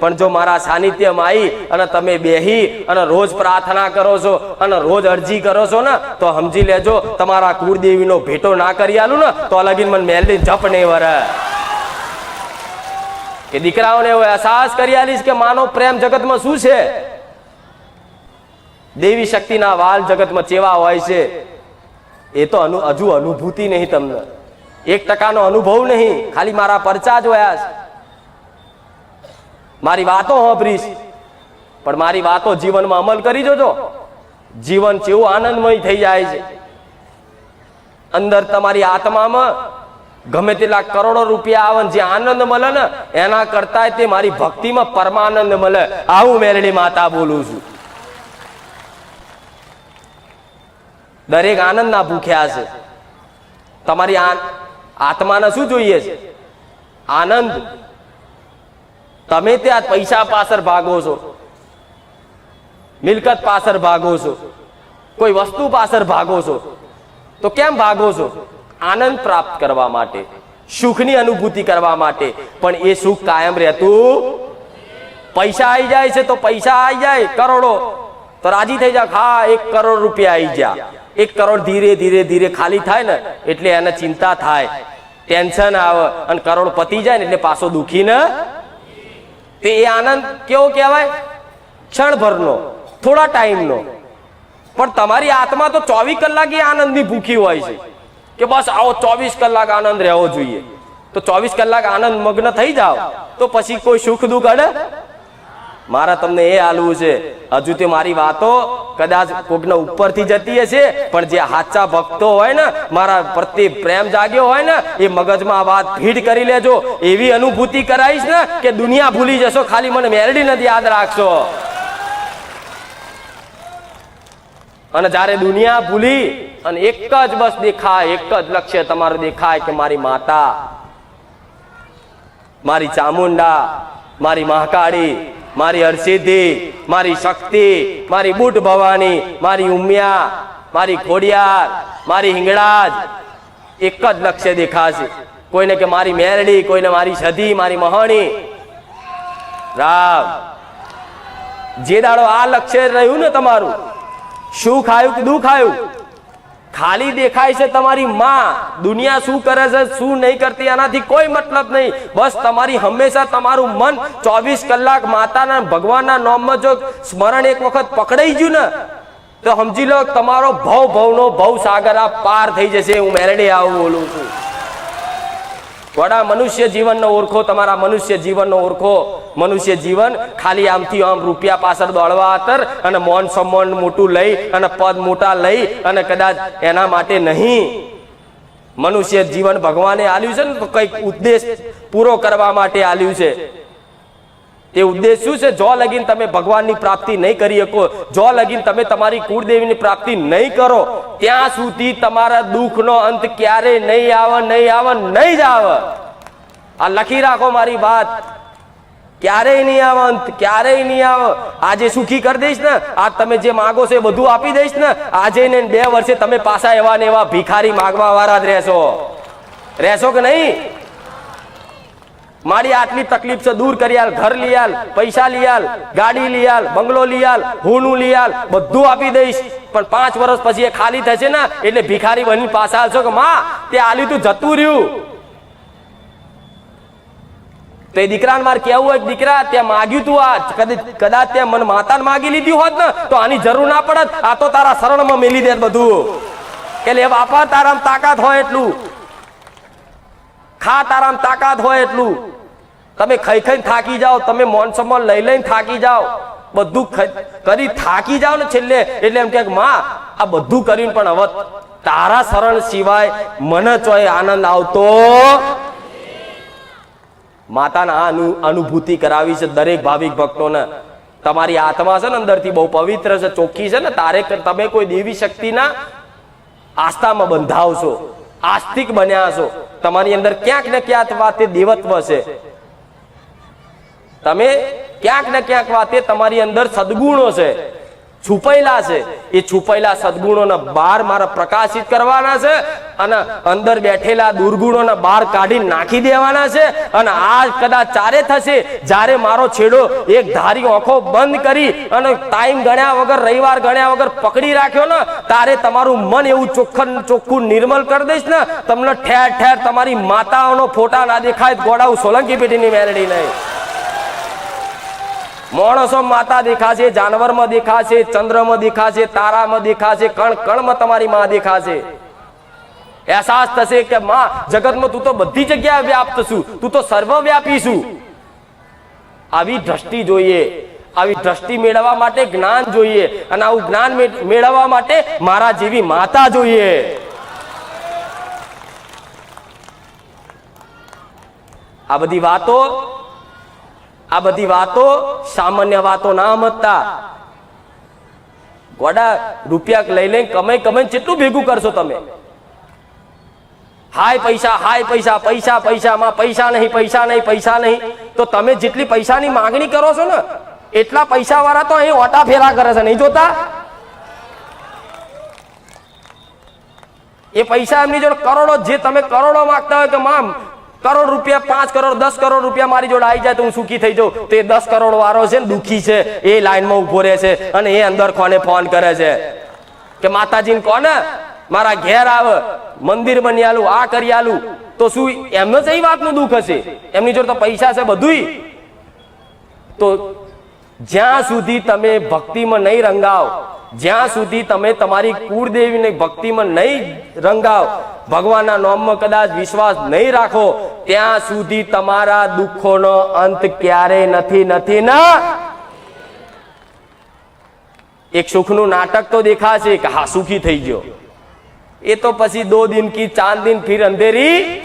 પણ જો મારા સાનિધ્યમાં આવી અને તમે બેહી અને રોજ પ્રાર્થના કરો છો અને રોજ અરજી કરો છો ને, તો સમજી લેજો, તમારા કુળદેવીનો ભેટો ના કરી આલું ને, તો લગીન મને મેલડી જપ નહીં વરે. કે દીકરાઓને એવો અહેસાસ કરી આલીશ કે માનો પ્રેમ જગતમાં શું છે? દેવી શક્તિના વાલ જગતમાં ચેવા હોય છે? એ તો હજુ અનુભૂતિ નહીં તમને. એક ટકાનો અનુભવ નહીં. ખાલી મારા પરચા જ હોયા છે મારી વાતો હોભરીશ પણ મારી વાતો જીવનમાં અમલ કરી જોજો. જીવન જેવું આનંદમય થઈ જાય છે. અંદર તમારી આત્મામાં ગમે તેટલા કરોડો રૂપિયા આવે જે આનંદ મળે ને, એના કરતા તે મારી ભક્તિમાં પરમાનંદ મળે. આવું મેરડી માતા બોલું છું. દરેક આનંદના ભૂખ્યા છે. તમારી આત્માને શું જોઈએ છે? આનંદ તમે ત્યાં પૈસા પાછળ ભાગો છો. મિલકત પાછળ ભાગો છો. કોઈ વસ્તુ પાછળ ભાગો છો. તો કેમ ભાગો છો? આનંદ પ્રાપ્ત કરવા માટે, સુખની અનુભૂતિ કરવા માટે. પણ એ સુખ કાયમ રહેતું પૈસા આવી જાય છે તો પૈસા આવી જાય, કરોડો. તો રાજી થઈ જાય હા, એક કરોડ રૂપિયા આવી ગયા. એક કરોડ ધીરે ધીરે ધીરે ખાલી થાય ને, એટલે એને ચિંતા થાય. ટેન્શન આવે અને કરોડ પતી જાય ને એટલે પાછો દુખી ને તે એ આનંદ કેવો કહેવાય? ક્ષણભરનો, થોડા ટાઈમનો. પણ તમારી આત્મા તો ચોવીસ કલાક એ આનંદની ભૂખી હોય છે કે બસ આવો ચોવીસ કલાક આનંદ રહેવો જોઈએ. તો ચોવીસ કલાક આનંદ મગ્ન થઈ જાઓ, તો પછી કોઈ સુખ દુઃખ અડે? મારા તમને એ હાલવું છે. હજુ તે મારી વાતો કદાચ કોકના ઉપરથી જતી હશે, પણ જે સાચા ભક્તો હોય ને, મારા પ્રત્યે પ્રેમ જાગ્યો હોય ને, એ મગજમાં વાત ભીડ કરી લેજો. એવી અનુભૂતિ કરાવીશ ને કે દુનિયા ભૂલી જશો, ખાલી મને મેરડી નથી યાદ રાખશો. અને જ્યારે દુનિયા ભૂલી અને એક જ બસ દેખાય, એક જ લક્ષ્ય તમારું દેખાય કે મારી માતા, મારી ચામુંડા, મારી મહાકાળી મારી હરસિદ્ધિ, મારી શક્તિ, મારી બુટ ભવાની, મારી ઉમિયા, મારી ખોડિયાર, મારી હિંગળાજ, એક જ લક્ષ્ય દેખાશે. કોઈને કે મારી મેરડી, કોઈને મારી સધી, મારી મહણી. રામ. જે દાડો આ લક્ષ્ય રહ્યું ને તમારું, શું ખાયું કે દુઃખ ખાયું ખાલી દેખાય છે તમારી માં. દુનિયા શું કરે છે, શું નહીં કરતી એનાથી કોઈ મતલબ નહીં. બસ તમારી હંમેશા તમારું મન ચોવીસ કલાક માતાના ભગવાનના નામમાં જો સ્મરણ એક વખત પકડાઈ ગયું ને, તો સમજી લો તમારો ભવ ભવનો ભવ સાગર આ પાર થઈ જશે, હું મેરડે આવું બોલું છું. વડા મનુષ્ય જીવનનો ઓળખો, તમારા મનુષ્ય જીવનનો ઓળખો. મનુષ્ય જીવન ખાલી આમથી આમ રૂપિયા પાછળ દોડવા અત્તર અને મોન સન્માન મોટું લઈ અને પદ મોટા લઈ અને કદાચ એના માટે નહીં. મનુષ્ય જીવન ભગવાને આલ્યું છે ને તો કંઈક ઉદ્દેશ પૂરો કરવા માટે આલ્યું છે. એ ઉદ્દેશ શું છે? જો લગીન તમે ભગવાનની પ્રાપ્તિ નહીં કરી શકો, જો લગીન તમે તમારી કુળદેવીની પ્રાપ્તિ નહીં કરો, ત્યાં સુધી તમારા દુઃખનો અંત ક્યારે નહીં આવે નહીં આવે, નહીં જ આવે. આ લખી રાખો મારી વાત. ક્યારેય નહીં આવે, અંત ક્યારેય નહીં આવે. આજે સુખી કરી દઈશ ને. આ તમે જે માગો છો એ બધું આપી દઈશ ને. આજે ને બે વર્ષે તમે પાછા એવા ને એવા ભિખારી માગવા વાળા જ રહેશો. રહેશો કે નહીં? મારી આટલી તકલીફ છે, દૂર કરીયાલ ઘર લઈ આલ, પૈસા લઈ આલ, ગાડી લઈ આલ, બંગલો લઈ આલ, હુનું લઈ આલ, બધું આપી દઈશ. પણ પાંચ વર્ષ પછી એ ખાલી થશે ને, એટલે ભિખારી બની પાછા આવશો કે, માં, તે આલી તું જતું રહ્યું. તો દીકરાને મારે કેવું હોય દીકરા, ત્યાં માગ્યું તું આ કદાચ ત્યાં મને માતાને માગી લીધી હોત ને, તો આની જરૂર ના પડત. આ તો તારા શરણમાં મેલી દે બધું. કે લે બાપા તારામ તાકાત હોય એટલું. ખા તારામ તાકાત હોય એટલું. તમે ખાઈ ખાઈને થાકી જાઓ, તમે મોન સમોન લઈ લઈને થાકી જાઓ. બધું કરી થાકી જાઓ ને છેલ્લે, એટલે એમ કે માં, આ બધું કરીને પણ હવે તારા શરણ સિવાય મને ચોય આનંદ આવતો માતાના અનુ અનુભૂતિ કરાવી છે દરેક ભાવિક ભક્તોને. તમારી આત્મા છે ને અંદરથી બહુ પવિત્ર છે, ચોખ્ખી છે ને, તારે તમે કોઈ દેવી શક્તિના આસ્થામાં બંધાવશો, આસ્તિક બન્યા છો. તમારી અંદર ક્યાંક ને ક્યાંક વાતે દેવત્વ છે. તમે ક્યાંક ને ક્યાંક વાતે તમારી અંદર સદગુણો છે. છુપાયેલા છે. એ છુપાયેલા સદગુણોને બહાર મારે પ્રકાશિત કરવાના છે અને અંદર બેઠેલા દુર્ગુણોને બહાર કાઢી નાખી દેવાના છે અને આ કદાચ ચારે થશે, જ્યારે મારો છેડો એક ધારી આંખો બંધ કરી અને ટાઈમ ગણ્યા વગર, રવિવાર ગણ્યા વગર પકડી રાખ્યો ને તારે તમારું મન એવું ચોખ્ખન, ચોખ્ખું નિર્મલ કરી દઈશ ને, તમને ઠેર ઠેર તમારી માતાઓનો ફોટા ના દેખાય ગોડાઉ સોલંકી પેઢીની મેલડી નહીં માણસો માતા દેખાશે, જાનવરમાં દેખાશે, ચંદ્રમાં દેખાશે, તારામાં દેખાશે, કણ કણમાં તમારી માં દેખાશે. અહેસાસ થશે કે માં, જગતમાં તું તો બધી જગ્યાએ વ્યાપ્ત છું, તું તો સર્વવ્યાપી છું. આવી દ્રષ્ટિ જોઈએ, આવી દ્રષ્ટિ મેળવવા માટે જ્ઞાન જોઈએ અને આવું જ્ઞાન મેળવવા માટે મારા જેવી માતા જોઈએ. આ બધી વાતો આ બધી વાતો સામાન્ય વાતો ના સમજતા. ગોડા રૂપિયા લઈ લઈને કમાઈ કમાઈ કેટલું ભેગું કરશો તમે. હાય પૈસા હાય પૈસા પૈસા, પૈસામાં પૈસા નહીં પૈસા નહીં પૈસા નહીં. તો તમે જેટલી પૈસાની માંગણી કરો છો ને, એટલા પૈસા વાળા તો અહીં ઓટા ફેરા કરે છે, નહીં જોતા? એ પૈસા એમની જોડે કરોડો, જે તમે કરોડો માંગતા હોય કે મામ કરોડ રૂપિયા, પાંચ કરોડ, દસ કરોડ રૂપિયા મારી જોડે આવી જાય તો હું સુખી થઈ જાઉં. તો એ દસ કરોડ વાળો છે ને દુખી છે, એ લાઈનમાં ઊભો રહે છે અને એ અંદર કોને ફોન કરે છે? કે માતાજીને કોને? મારા ઘેર આવે, મંદિર બની આલું, આ કરી આલું. તો શું એમને જ એ વાતનું દુઃખ હશે? એમની જોડે તો પૈસા છે બધુંય. તો જ્યાં સુધી તમે ભક્તિમાં નહીં રંગાવ જ્યાં સુધી તમે તમારી કુળદેવીને ભક્તિમાં નહીં રંગાવ, ભગવાનના નામમાં કદાચ વિશ્વાસ નહીં રાખો, ત્યાં સુધી તમારા દુઃખોનો અંત ક્યારે નથી નથી, ના. એક સુખનું નાટક તો દેખાશે કે હા, સુખી થઈ ગયો. એ તો પછી દો દિન કી ચાંદ દિન ફિર અંધેરી.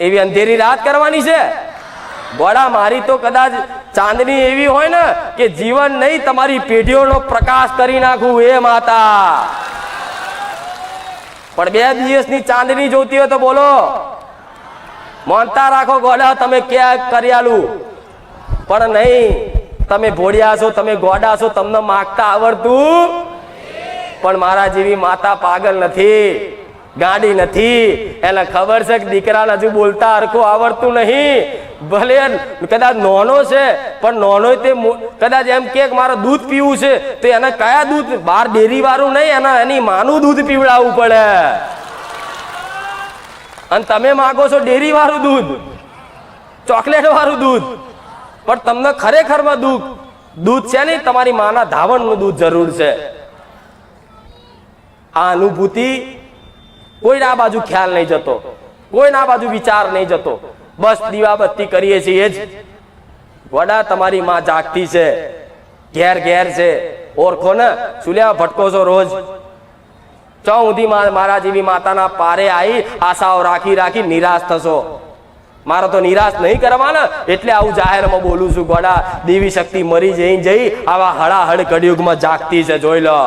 એવી અંધેરી રાત કરવાની છે. ગોળા મારી તો કદાચ ચાંદની એવી હોય ને કે જીવન નહીં, તમારી પેઢીઓનો પ્રકાશ કરી નાખું એ માતા. પણ બે દિવસની ચાંદની જોતી હોય તો બોલો, માનતા રાખો ગોડા, તમે ક્યાં કર્યાલું? પણ નહીં, તમે ભોળ્યા છો, તમે ગોડા છો, તમને માગતા આવડતું પણ મારા જેવી માતા પાગલ નથી, ગાડી નથી. એને ખબર છે કે દીકરાને હજુ બોલતા હરખું આવડતું નહીં. ભલે કદાચ નોનો છે, પણ નોનો તે કદાચ એમ કે મારે દૂધ પીવું છે, તો એને કયા દૂધ બાર ડેરી વાળું નહીં, એના, એની માનું દૂધ પીવડાવવું પડે. અને તમે માગો છો ડેરી વાળું દૂધ ચોકલેટ વાળું દૂધ, પણ તમને ખરેખરમાં દૂધ દૂધ છે ને તમારી માના ધાવણનું દૂધ જરૂર છે. આ અનુભૂતિ કોઈના બાજુ ખ્યાલ નહીં જતો, કોઈના બાજુ વિચાર નહીં જતો. બસ દીવાબત્તી કરીએ છીએ જ. વડા તમારી માં જાગતી છે, ઘેર ઘેર છે. ઓળખો ને સુલ્યા ભટકો છો રોજ. ચો સુધી મારા જેવી માતાના પારે આવી આશાઓ રાખી રાખી નિરાશ થશો. મારે તો નિરાશ નહીં કરવાના, એટલે આવું જાહેરમાં બોલું છું, ગોડા, દેવી શક્તિ મરી જઈ જઈ, આવા હળાહળ કળિયુગમાં જાગતી છે, જોઈ લો.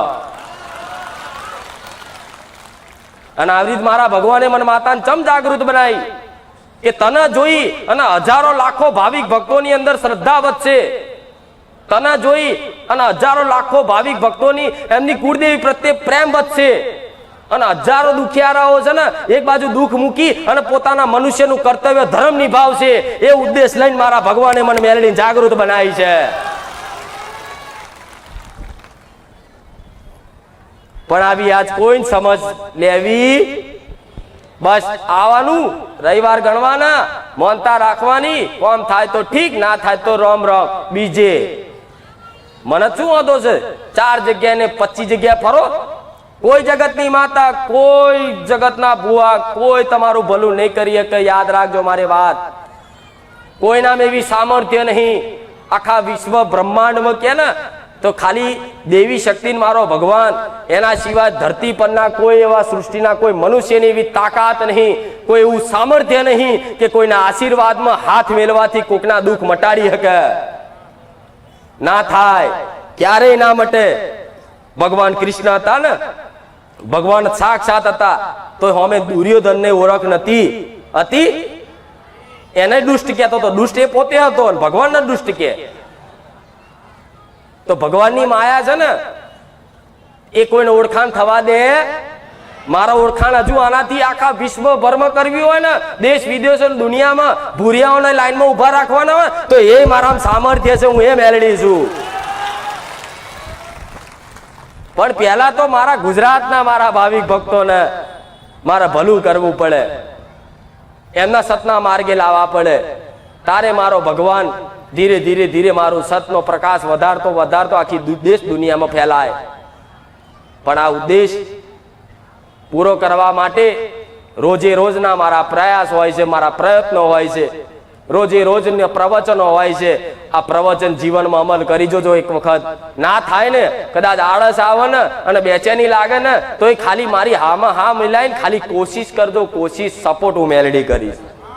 અને આવી રીત મારા ભગવાને મને માતાને ચમ જાગૃત બનાવી? કે તને જોઈ અને હજારો લાખો ભાવિક ભક્તોની અંદર શ્રદ્ધા વધશે. તને જોઈ અને હજારો લાખો ભાવિક ભક્તોની એમની કુળદેવી પ્રત્યે પ્રેમ વધશે. અને હજારો દુખિયારાઓ છે ને, એક બાજુ દુઃખ મૂકી અને પોતાના મનુષ્યનું કર્તવ્ય ધર્મ નિભાવશે. એ ઉદ્દેશ લઈને મારા ભગવાને મને મેળવીને જાગૃત બનાવી છે. પણ આવી આજ કોઈ સમજ લેવી. બસ આવવાનું રવિવાર ગણવાના, મોનતા રાખવાની, કોમ થાય તો ઠીક, ના થાય તો રોમ રોમ. બીજે, મને શું વાંધો છે? ચાર જગ્યાએ ને પચીસ જગ્યા ફરો? કોઈ જગતની માતા, કોઈ જગતના ભુવા, કોઈ તમારું ભલું નહીં કરી શકે યાદ રાખજો મારી વાત. કોઈનામાં એવી સામર્થ્ય નહીં. આખા વિશ્વ બ્રહ્માંડમાં કે ને તો ખાલી દેવી શક્તિ મારો ભગવાન, એના સિવાય ધરતી પરના કોઈ એવા સૃષ્ટિના કોઈ મનુષ્યની એવી તાકાત નહીં, કોઈ એવું સામર્થ્ય નહીં કે કોઈના આશીર્વાદમાં હાથ મેળવાથી કોકના દુઃખ મટાડી શકે. ના થાય, ક્યારેય ના મટે. ભગવાન કૃષ્ણ હતા ને, ભગવાન સાક્ષાત હતા, તો અમે દુર્યોધનને ઓળખ નથી, હતી. એને દુષ્ટ કહેતો હતો દુષ્ટ એ પોતે હતો ભગવાન ભગવાનને દુષ્ટ કે તો ભગવાનની માયા છે ને, એ કોઈને ઓળખાણ થવા દે. મારા ઓળખાણ હજુ આનાથી આખા વિશ્વભરમાં કરવી હોય ને, દેશ વિદેશ દુનિયામાં ભૂરિયાઓને લાઈનમાં ઊભા રાખવાના હોય, તો એ મારા સામર્થ્ય છે, હું એ મેળવી છું. પણ પહેલા તો મારા ગુજરાતના મારા ભાવિક ભક્તોને મારે ભલું કરવું પડે. એમના સતના માર્ગે લાવવા પડે. તારે મારો ભગવાન ધીરે ધીરે ધીરે મારું સતનો પ્રકાશ વધારતો વધારતો આખી દેશ દુનિયામાં ફેલાય. પણ આ ઉદ્દેશ પૂરો કરવા માટે રોજે રોજના મારા પ્રયાસ હોય છે, મારા પ્રયત્નો હોય છે. રોજે રોજના પ્રવચનો હોય છે. આ પ્રવચન જીવનમાં અમલ કરી જોજો એક વખત. ના થાય ને, કદાચ આળસ આવે ને અને બેચેની લાગે ને તો એ ખાલી મારી હામાં હા મિલાઈને ખાલી કોશિશ કરજો, કોશિશ, સપોર્ટ હું મેલડી કરીશ.